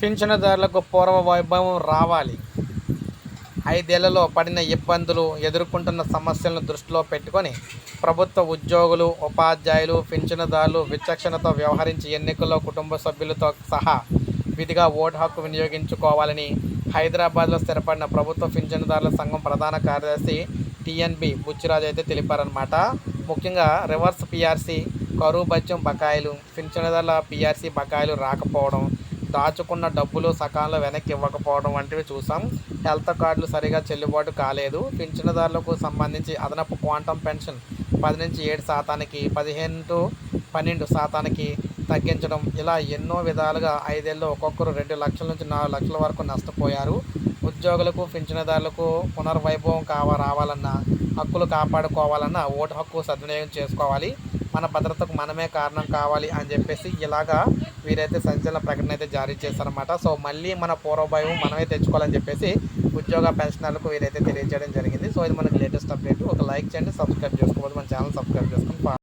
పింఛనుదారులకు పూర్వ వైభవం రావాలి. ఐదేళ్ళలో పడిన ఇబ్బందులు ఎదుర్కొంటున్న సమస్యలను దృష్టిలో పెట్టుకొని ప్రభుత్వ ఉద్యోగులు ఉపాధ్యాయులు పింఛనుదారులు విచక్షణతో వ్యవహరించి ఎన్నికల్లో కుటుంబ సభ్యులతో సహా విధిగా ఓటు హక్కు వినియోగించుకోవాలని హైదరాబాద్లో స్థిరపడిన ప్రభుత్వ పింఛనుదారుల సంఘం ప్రధాన కార్యదర్శి టిఎన్బి బుచ్చిరాజు అయితే తెలిపారనమాట ముఖ్యంగా రివర్స్ పిఆర్సీ కరువు బత్యం బకాయిలు పింఛనుదారుల పిఆర్సీ బకాయిలు రాకపోవడం దాచుకున్న డబ్బులు సకాలంలో వెనక్కి ఇవ్వకపోవడం వంటివి చూసాం. హెల్త్ కార్డులు సరిగా చెల్లుబాటు కాలేదు. పింఛనదారులకు సంబంధించి అదనపు క్వాంటమ్ పెన్షన్ పది నుంచి ఏడు శాతానికి పదిహేను టు పన్నెండు శాతానికి తగ్గించడం ఇలా ఎన్నో విధాలుగా ఐదేళ్ళు ఒక్కొక్కరు రెండు లక్షల నుంచి నాలుగు లక్షల వరకు నష్టపోయారు. ఉద్యోగులకు పింఛనదారులకు పునర్వైభవం కావ రావాలన్నా హక్కులు కాపాడుకోవాలన్నా ఓటు హక్కు సద్వినియోగం చేసుకోవాలి. మన భద్రతకు మనమే కారణం కావాలి అని చెప్పేసి ఇలాగా వీరైతే సంచలన ప్రకటన అయితే జారీ చేశారన్నమాట. సో మళ్ళీ మన పూర్వభయం మనమే తెచ్చుకోవాలని చెప్పేసి ఉద్యోగ పెన్షనర్లకు వీరైతే తెలియజేయడం జరిగింది. సో ఇది మనకి లేటెస్ట్ అప్డేట్. ఒక లైక్ చేయండి సబ్స్క్రైబ్ చేసుకోవాలి మన ఛానల్ సబ్స్క్రైబ్ చేసుకుని